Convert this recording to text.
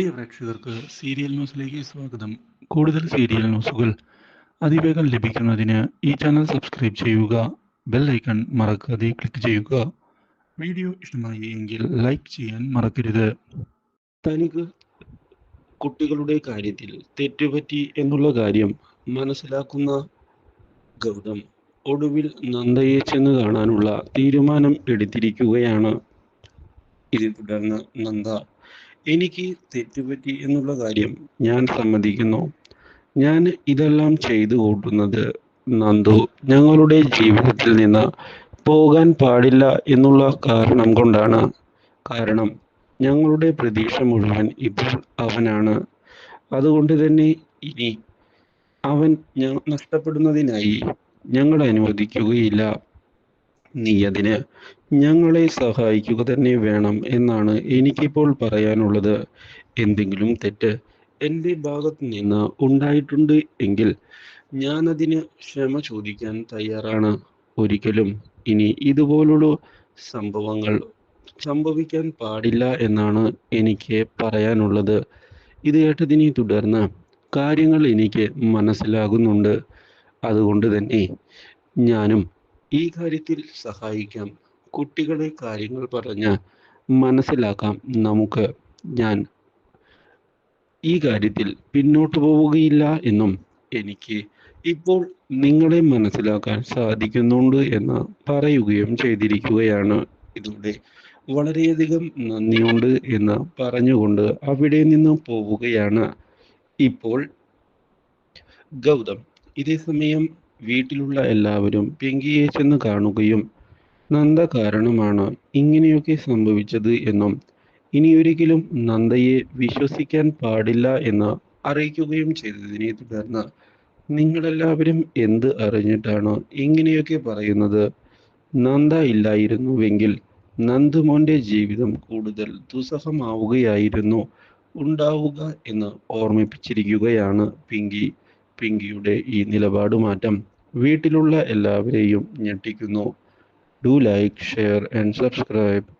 പ്രിയ പ്രേക്ഷകർക്ക് സീരിയൽ ന്യൂസിലേക്ക് സ്വാഗതം. കൂടുതൽ സീരിയൽ ന്യൂസുകൾ അതിവേഗം ലഭിക്കുന്നതിന് ഈ ചാനൽ സബ്സ്ക്രൈബ് ചെയ്യുക ബെൽ ഐക്കൺ മറക്കാതെ ക്ലിക്ക് ചെയ്യുക. വീഡിയോ ഇഷ്ടമായി എങ്കിൽ ലൈക്ക് ചെയ്യാൻ മറക്കരുത്. തനിക്ക് കുട്ടികളുടെ കാര്യത്തിൽ തെറ്റുപറ്റി എന്നുള്ള കാര്യം മനസ്സിലാക്കുന്ന ഗൗതം ഒടുവിൽ നന്ദയെ ചെന്ന് കാണാനുള്ള തീരുമാനം എടുത്തിരിക്കുകയാണ്. ഇതേ തുടർന്ന് നന്ദ എനിക്ക് തെറ്റുപറ്റി എന്നുള്ള കാര്യം ഞാൻ സമ്മതിക്കുന്നു. ഞാൻ ഇതെല്ലാം ചെയ്തു കൂട്ടുന്നത് നന്ദു. ഞങ്ങളുടെ ജീവിതത്തിൽ നിന്ന് പോകാൻ പാടില്ല എന്നുള്ള കാരണം കൊണ്ടാണ്. കാരണം ഞങ്ങളുടെ പ്രതീക്ഷ മുഴുവൻ ഇപ്പോൾ അവനാണ്. അതുകൊണ്ട് തന്നെ ഇനി അവൻ നഷ്ടപ്പെടുന്നതിനായി ഞങ്ങൾ അനുവദിക്കുകയില്ല. നീ അതിന് ഞങ്ങളെ സഹായിക്കുക തന്നെ വേണം എന്നാണ് എനിക്കിപ്പോൾ പറയാനുള്ളത്. എന്തെങ്കിലും തെറ്റ് എന്റെ ഭാഗത്ത് നിന്ന് ഉണ്ടായിട്ടുണ്ട് എങ്കിൽ ഞാനതിന് ക്ഷമ ചോദിക്കാൻ തയ്യാറാണ്. ഒരിക്കലും ഇനി ഇതുപോലുള്ള സംഭവങ്ങൾ സംഭവിക്കാൻ പാടില്ല എന്നാണ് എനിക്ക് പറയാനുള്ളത്. ഇത് കേട്ടതിനെ തുടർന്ന് കാര്യങ്ങൾ എനിക്ക് മനസ്സിലാകുന്നുണ്ട്. അതുകൊണ്ട് തന്നെ ഞാനും ഈ കാര്യത്തിൽ സഹായിക്കാം. കുട്ടികളെ കാര്യങ്ങൾ പറഞ്ഞ് മനസ്സിലാക്കാം. നമുക്ക് ഞാൻ ഈ കാര്യത്തിൽ പിന്നോട്ട് പോവുകയില്ല എന്നും എനിക്ക് ഇപ്പോൾ നിങ്ങളെ മനസ്സിലാക്കാൻ സാധിക്കുന്നുണ്ട് എന്ന് പറയുകയും ചെയ്തിരിക്കുകയാണ്. ഇതോടെ വളരെയധികം നന്ദിയുണ്ട് എന്ന് പറഞ്ഞുകൊണ്ട് അവിടെ നിന്നും പോവുകയാണ്. ഇപ്പോൾ ഗൗതം ഇതേ സമയം വീട്ടിലുള്ള എല്ലാവരും പിങ്കിയെ ചെന്ന് കാണുകയും നന്ദ കാരണമാണ് ഇങ്ങനെയൊക്കെ സംഭവിച്ചത് എന്നും ഇനിയൊരിക്കലും നന്ദയെ വിശ്വസിക്കാൻ പാടില്ല എന്ന് അറിയിക്കുകയും ചെയ്തതിനെ തുടർന്ന് നിങ്ങളെല്ലാവരും എന്ത് അറിഞ്ഞിട്ടാണ് ഇങ്ങനെയൊക്കെ പറയുന്നത്? നന്ദ ഇല്ലായിരുന്നുവെങ്കിൽ നന്ദുമോന്റെ ജീവിതം കൂടുതൽ ദുസ്സഹമാവുകയായിരുന്നു. ഉണ്ടാവുക എന്ന് ഓർമ്മിപ്പിച്ചിരിക്കുകയാണ് പിങ്കി. പിങ്കിയുടെ ഈ നിലപാട് മാറ്റം വീട്ടിലുള്ള എല്ലാവരെയും ഞെട്ടിക്കുന്നു. Do like share and subscribe